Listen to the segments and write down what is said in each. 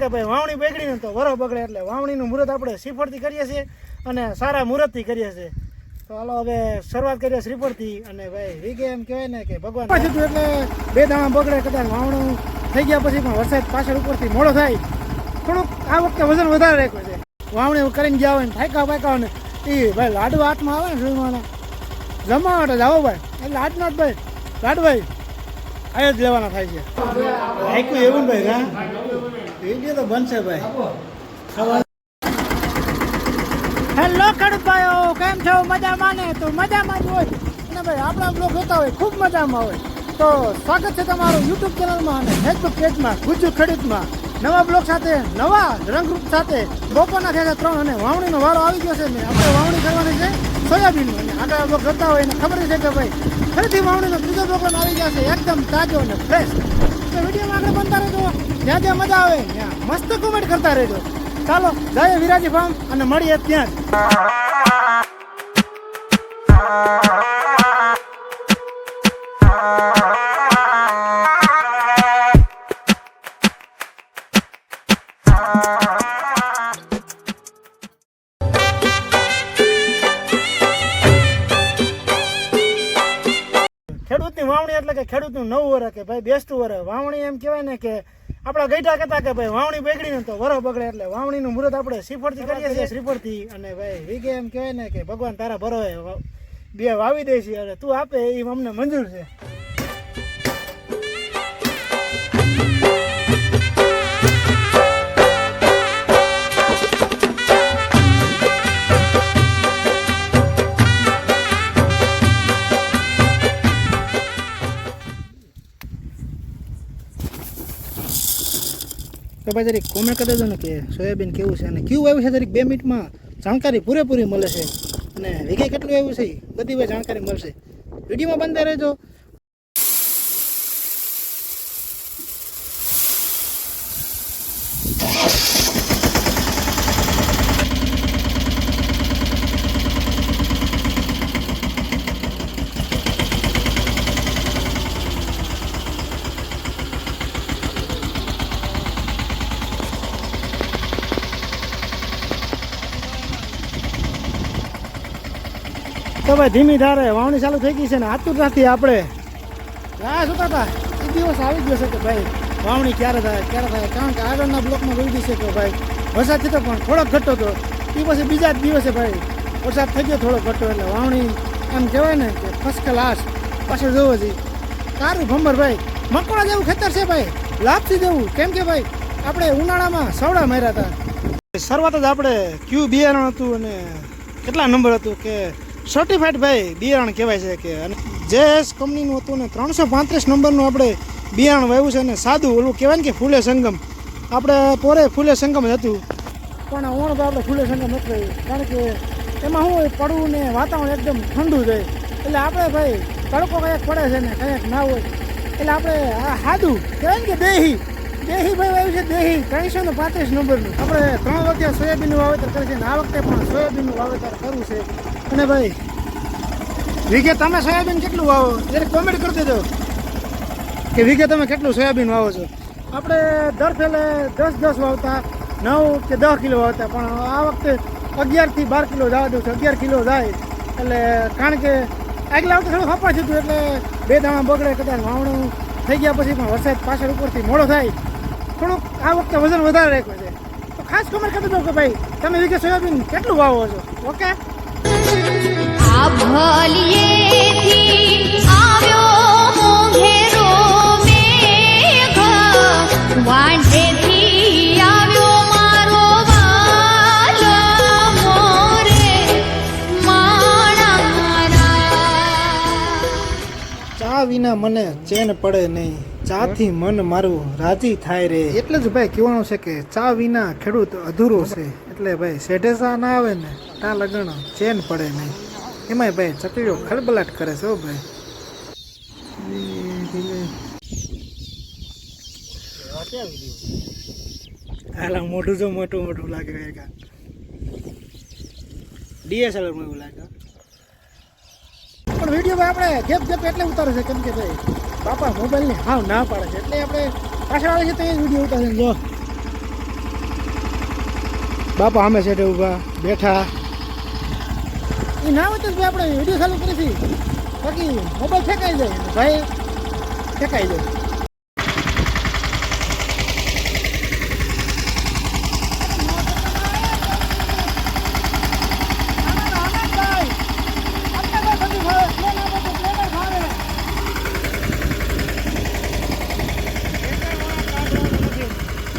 કે ભાઈ વાવણી બગડી ને તો વરો બગડે એટલે વાવણીનું મુહૂર્ત આપણે શ્રીફળથી કરીએ છીએ અને સારા મુહૂર્તથી કરીએ છીએ. તો હાલો હવે શરૂઆત કરીએ શ્રીફળથી અને ભાઈ વીગે એમ કહેવાય ને કે ભગવાન પાછું એટલે બે દાણા બગડે કદાચ વાવણું થઈ ગયા પછી પણ વરસાદ પાછળ ઉપરથી મોડો થાય. થોડુંક આ વખતે વજન વધારે રાખ્યું છે. વાવણી કરીને ગયા હોય ને ફાયકા ફાયકા હોય ને એ ભાઈ લાડવા હાથમાં આવે ને સુરમાના જમવા માટે જાઓ ભાઈ. એટલે લાડનો જ ભાઈ. લાડભાઈ આ જ લેવાના થાય છે. આખું એવું ભાઈ હા? વીડિયો તો બનશે ભાઈ. હેલો ખેડૂત કેમ છો? મજામાં ને? તો મજામાં જ હોય. અને ભાઈ આપણા બ્લોગ જોતા હોય ખૂબ મજામાં હોય. તો સ્વાગત છે તમારું યુટ્યુબ ચેનલમાં અને ફેસબુક પેજમાં ગુજુ ખેડૂતમાં નવા બ્લોગ સાથે નવા રંગરૂપ સાથે. બપોરના થયા ત્રણ અને વાવણીનો વારો આવી ગયો છે ને આપણે વાવણી કરવાની છે સોયાબીનનો. અને આગળ બ્લોગ કરતા હોય એને ખબર છે કે ભાઈ ફરીથી વાવણીનો ત્રીજો બ્લોગ આવી ગયા છે. એકદમ તાજો અને ફ્રેશ તો વિડીયોમાં આગળ બનતા રહેજો. જ્યાં જ્યાં મજા આવે. ત્યાં મસ્ત કોમેન્ટ કરતા રહેજો. ચાલો, જઈએ વિરાજી ફાર્મ અને મળીએ ત્યાં ખેડૂતની વાવણી એટલે કે ખેડૂતનું નવું વર કે ભાઈ બેસ્ટ વર. વાવણી એમ કહેવાય ને કે આપણા ગઈઠા કહેતા કે ભાઈ વાવણી બગડી ને તો વરો બગડે એટલે વાવણીનું મુહૂર્ત આપણે શ્રીફળથી કરીએ છીએ શ્રીફળથી અને ભાઈ વિગે એમ કહેવાય ને કે ભગવાન તારા ભરો હે. વા- બે વાવી દે છે અને તું આપે એ અમને મંજૂર છે તો ભાઈ જરીક કોમેન્ટ કરી દેજો ને કે સોયાબીન કેવું છે અને કેવું આવ્યું છે જરીક બે મિનિટમાં? જાણકારી પૂરેપૂરી મળે છે. અને વીઘે કેટલું આવ્યું છે બધી ભાઈ જાણકારી મળશે. વિડીયોમાં બંધ રહેજો. તો ભાઈ ધીમી ધારે, વાવણી ચાલુ થઈ ગઈ છે ને આતુરતાથી આપણે. રાહ જોતા હતા એ દિવસ આવી ગયો છે કે ભાઈ? વાવણી ક્યારે થાય ક્યારે થાય? કારણ કે આગળના બ્લોકમાં જોઈ છે કે ભાઈ? વરસાદ થતો પણ થોડોક ઘટતો હતો એ પછી બીજા જ દિવસે ભાઈ, વરસાદ થઈ ગયો થોડો ઘટતો એટલે વાવણી, એમ કહેવાય ને કે ફર્સ્ટ ક્લાસ પાછળ જોવો છે કારું ભમર ભાઈ, મકોડા જેવું ખેતર છે ભાઈ. લાભથી જેવું. કેમ કે ભાઈ, આપણે ઉનાળામાં સવડા માર્યા હતા. શરૂઆત જ આપણે ક્યુ બિયારણ હતું અને કેટલા નંબર હતું કે સર્ટિફાઈડ ભાઈ બિયારણ કહેવાય છે કે અને જેએસ કંપનીનું હતું ને ત્રણસો પાંત્રીસ નંબરનું આપણે બિયારણ વાવ્યું છે અને સાદું ઓલું કહેવાય ને કે ફૂલે સંગમ. આપણે પોરે ફૂલે સંગમ જ હતું. પણ ઓણ તો આપણે ફૂલે સંગમ નથી રહ્યું કારણ કે એમાં શું હોય, પડવું ને વાતાવરણ એકદમ ઠંડુ જાય એટલે આપણે ભાઈ તડકો કંઈક પડે છે ને કંઈક ના હોય. એટલે આપણે આ સાદું કહેવાય ને કે દેહી. દેહી ભાઈ વાવ્યું છે, દેહી. ત્રણસો ને પાંત્રીસ નંબરનું. આપણે ત્રણ વખતે સોયાબીનનું વાવેતર કરે છે ને આ વખતે પણ સોયાબીનનું વાવેતર કરવું છે. અને ભાઈ, વીઘે તમે સોયાબીન કેટલું વાવો? ત્યારે કોમેન્ટ કરી દેજો. કે વીઘે તમે કેટલું સોયાબીન વાવો છો? આપણે દર ફેલે દસ દસ વાવતા, નવ કે દસ કિલો વાવતા, પણ આ વખતે અગિયારથી બાર કિલો જવા દઉં છું. અગિયાર કિલો જાય. એટલે કારણ કે આગલા વખતે થોડું હપાઈ જતું એટલે બે દાણા બગડે, કદાચ વાવણું થઈ ગયા પછી પણ વરસાદ પાછળ ઉપરથી મોડો થાય. થોડુંક આ વખતે વજન વધારે રાખ્યું છે. તો ખાસ કમેન્ટ કરી દો કે ભાઈ, તમે વીઘે સોયાબીન કેટલું વાવો છો? ઓકે? વિના મને ચેન પડે નહીં. ચાથી મન મારું રાજી થાય રે. એટલે જ ભાઈ કહેવાનું છે કે ચા વિના ખેડૂત અધૂરો છે. એટલે ભાઈ શેઢે ના આવે ને તા લગ્ન ચેન પડે નહીં. એમાંય ભાઈ ચકલીઓ ખળબલાટ કરે છે હો ભાઈ. હાલા, મોઢું જો મોટું મોટું લાગે કાકા ડીએસએલઆરમાં એવું લાગે. પણ વીડિયો આપણે ગેપ ગેપ એટલે ઉતારે છે, કેમ કે ભાઈ બાપા મોબાઈલની હાવ ના પાડે છે. એટલે આપણે પાછળ આવે છે તો એ વીડિયો ઉતારે જો. બાપા અમે છે ઊભા, બેઠા. એ ના હોય તો આપણે વીડિયો ચાલુ કરી બાકી મોબાઈલ ફેંકાઈ જાય. ભાઈ ફેંકાઈ જાય.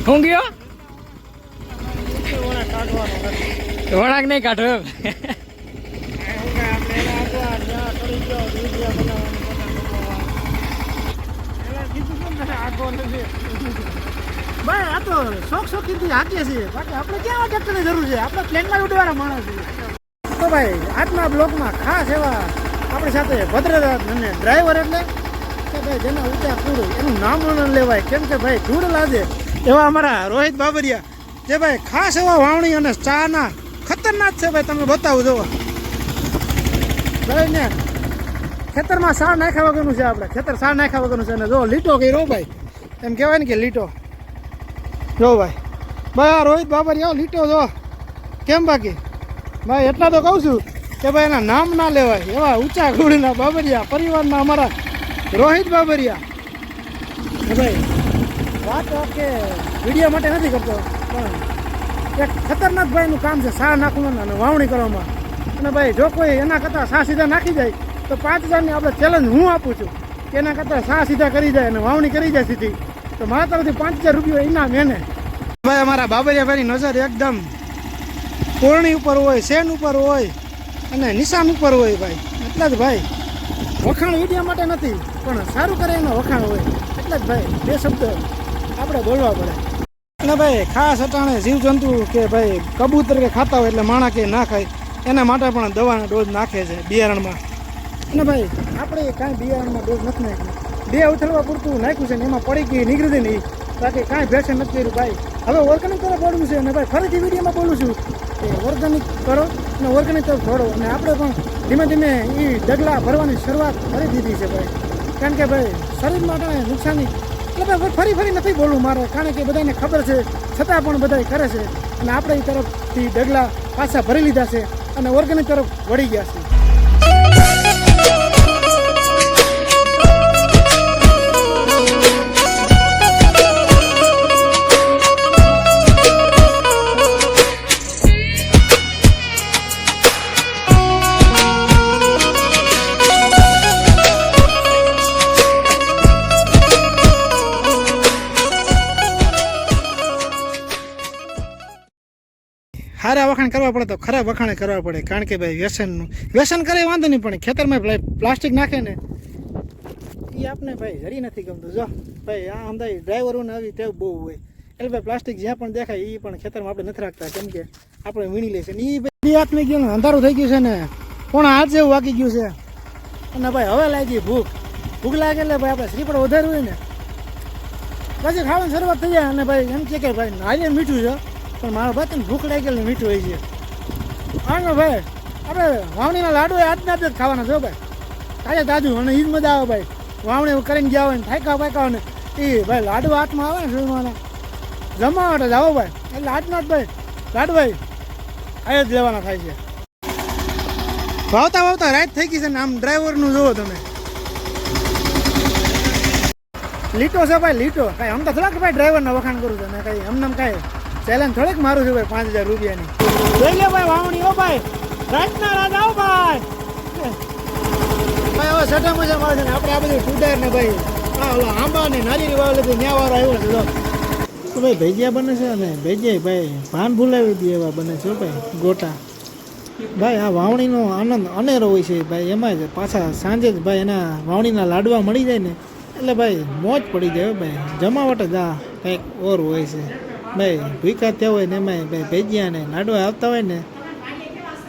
હું ગયો? વળાક નહીં કાઢો એમ. ભાઈ આ તો શોખ શોખીનથી હાકીએ છીએ. બાકી આપણે ક્યાં ટ્રેક્ટરની જરૂર છે? આપણે પ્લેનમાં ઉડવાના માણસ છીએ. તો ભાઈ, આજના બ્લોકમાં ખાસ એવા આપણી સાથે ભદ્રદાસ અને ડ્રાઈવર એટલે કે ભાઈ, જેના ઊંચા કુડ એનું નામ વર્ણન લેવાય. કેમ કે ભાઈ, ધૂળ લાદે એવા અમારા રોહિત બાબરિયા. જે ભાઈ, ખાસ એવા વાવણી અને ચાના ખતરનાક છે ભાઈ, તમે બતાવો જોવો ભાઈ, ને ખેતરમાં સાર નાખ્યા વગરનું છે આપણે. ખેતર સાર નાખ્યા વગરનું છે. અને જો લીટો કર્યો ભાઈ, એમ કહેવાય ને કે લીટો. જો ભાઈ ભાઈ આ રોહિત બાબરિયા લીટો જો. કેમ બાકી? ભાઈ, એટલા તો કહું છું કે ભાઈ એના નામ ના લેવાય. એવા ઊંચા ગુડીના બાબરિયા, પરિવારના અમારા રોહિત બાબરિયા. ભાઈ, વાત કે વીડિયો માટે નથી કરતો, પણ એક ખતરનાક ભાઈનું કામ છે, સાર નાખવાનું અને વાવણી કરવામાં. અને ભાઈ, જો કોઈ એના કરતાં સા સીધા નાખી જાય તો પાંચ હજારની આપણે ચેલેન્જ હું આપું છું. કે એના કરતાં સા સીધા કરી જાય અને વાવણી કરી જાય સીધી. તો મારા તરફથી પાંચ હજાર રૂપિયા ઇનામ એને ભાઈ, અમારા બાબરિયાભાઈની નજર એકદમ કોરણી ઉપર હોય સેન ઉપર હોય અને નિશાન ઉપર હોય ભાઈ. એટલે જ ભાઈ, વખાણ વિડીયા માટે નથી, પણ સારું કરે એનો વખાણ હોય. એટલે જ ભાઈ, બે શબ્દ આપણે બોલવા પડે. અને ભાઈ, ખાસ અટાણે જીવજંતુ કે ભાઈ કબૂતર કે ખાતા હોય એટલે માણા કે ના ખાય, એના માટે પણ દવાના ડોઝ નાખે છે બિયારણમાં. અને ભાઈ, આપણે કાંઈ બિયારણમાં ડોઝ નથી નાખ્યું. બે ઉથલવા પૂરતું નાખ્યું છે ને એમાં પડી ગઈ, નીકળી નહીં બાકી કાંઈ ભેસે નથી કર્યું ભાઈ. હવે ઓર્ગેનિક તરફ બોલવું છે અને ભાઈ ફરીથી વિડીયોમાં બોલું છું કે ઓર્ગેનિક કરો અને ઓર્ગેનિક તરફ છોડો અને આપણે પણ ધીમે ધીમે એ ડગલા ભરવાની શરૂઆત કરી દીધી છે ભાઈ. કારણ કે ભાઈ શરીર માટે નુકસાની એટલે ભાઈ ફરી ફરી નથી બોલવું મારે, કારણ કે બધાને ખબર છે, છતાં પણ બધા કરે છે. અને આપણે એ તરફથી ડગલા પાછા ભરી લીધા છે અને ઓર્ગેનિક તરફ વળી ગયા છે. સારા વખાણ કરવા પડે તો ખરાબ વખાણે કરવા પડે. કારણ કે ભાઈ વ્યસનનું વ્યસન કરે વાંધો નહીં, પણ ખેતરમાં પ્લા- પ્લાસ્ટિક નાખે ને એ આપને ભાઈ જરી નથી ગમતું. જો, ભાઈ આ અમદાવાદ ડ્રાઈવરોને આવી ટેવ બહુ હોય. એટલે ભાઈ પ્લાસ્ટિક જ્યાં પણ દેખાય એ પણ ખેતરમાં આપણે નથી રાખતા. કેમ કે આપણે વીણી લે છે. ને એ ભાઈ બે હાથમાં ગયું ને, અંધારું થઈ ગયું છે ને, પણ હાથ જેવું વાગી ગયું છે. અને ભાઈ હવે લાગી ભૂખ. ભૂખ લાગે એટલે ભાઈ આપણે શ્રીફળ વધારવું હોય ને, પછી ખાવાની શરૂઆત થઈ જાય. અને ભાઈ એમ કે ભાઈ નારિયેળ મીઠું છે. પણ મારા ભાઈ તને ભૂખ લાગી ગયેલી મીઠું હોય છે. હા ભાઈ આપણે વાવણીના લાડુ આજના જ ખાવાના છો ભાઈ. તાજે તાજું અને જ મજા આવે ભાઈ. વાવણી કરીને ગયા હોય ને થાક્યા પાકા ને એ ભાઈ લાડુ હાથમાં આવે ને સુરમાના જમવા માટે જાઓ ભાઈ. એટલે આજના જ ભાઈ. લાડુ ભાઈ આ જ લેવાના થાય છે. વાવતા વાવતા રાત થઈ ગઈ છે ને આમ ડ્રાઈવરનું જુઓ તમે. લીટો છે ભાઈ, લીટો. કાંઈ આમ તો થોડાક ભાઈ ડ્રાઈવરના વખાણ કરું છું. ને કાંઈ અમને કાંઈ ચેલેન્જ થોડીક મારું છું ભાઈ, પાંચ હજાર રૂપિયાની. જોઈ લે ભાઈ, વાવણી, ઓ ભાઈ. રાજના રાજા આવો ભાઈ. ભાઈ, હવે સટા મજા મારે છે ને, આપણે આ બધું ટુડર ને ભાઈ. આ ઓલા આંબા ને નારિયેળી વાવ લીધું ન્યા વાળો આવ્યો છે તો ભાઈ, ભેજિયા બને છે ને ભેજિયા ભાઈ, ભાન ભૂલાવી દે એવા બને છે ભાઈ, ગોટા. ભાઈ, આ વાવણીનો આનંદ અનેરો હોય છે, ભાઈ, એમાં જ પાછા સાંજે જ ભાઈ એના વાવણીના લાડવા મળી જાય ને, એટલે ભાઈ, મોજ પડી જાય ભાઈ. જમાવટ જ આ કંઈક ઓર હોય છે. ભાઈ ભૂખા થયા હોય ને એમાં ભાઈ ભેજિયા ને નાડવા આવતા હોય ને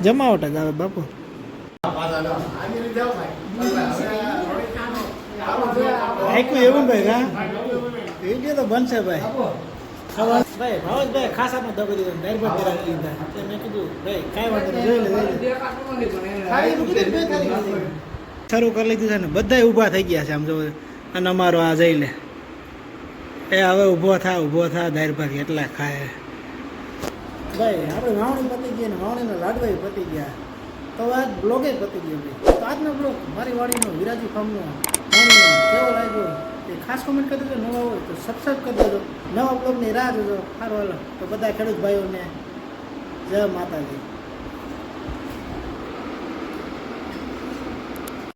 જમાવટ જ આવે બાપુ. આખું એવું ભાઈ હા? વીડિયો તો બનશે ભાઈ. ભાઈ ભાવેશભાઈ ખાસા પણ દબી દીધા કરાવી લીધા મેં કીધું ભાઈ કાંઈ વાંધો જોઈ લે શરૂ કરી લીધું છે ને બધાય ઊભા થઈ ગયા છે આમ જો અને અમારો આ જઈ લે. એ હવે ઊભો થા ઊભો થા દાળ ભાત એટલા ખાય. ભાઈ, આપણે વાવણી પતી ગઈ ને વાવણીના લાડવા પતી ગયા. તો આજ બ્લોગે પતી ગયો ભાઈ. તો આજનો બ્લોગ મારી વાડીનો વિરાજી ફાર્મનો કેવો લાગ્યો એ ખાસ કોમેન્ટ કરી દેજો. નવા હોય તો સબસ્ક્રાઈબ કરી દેજો. નવા બ્લોગની રાહ જોજો. સારું હાલો. તો બધા ખેડૂત ભાઈઓને જય માતાજી.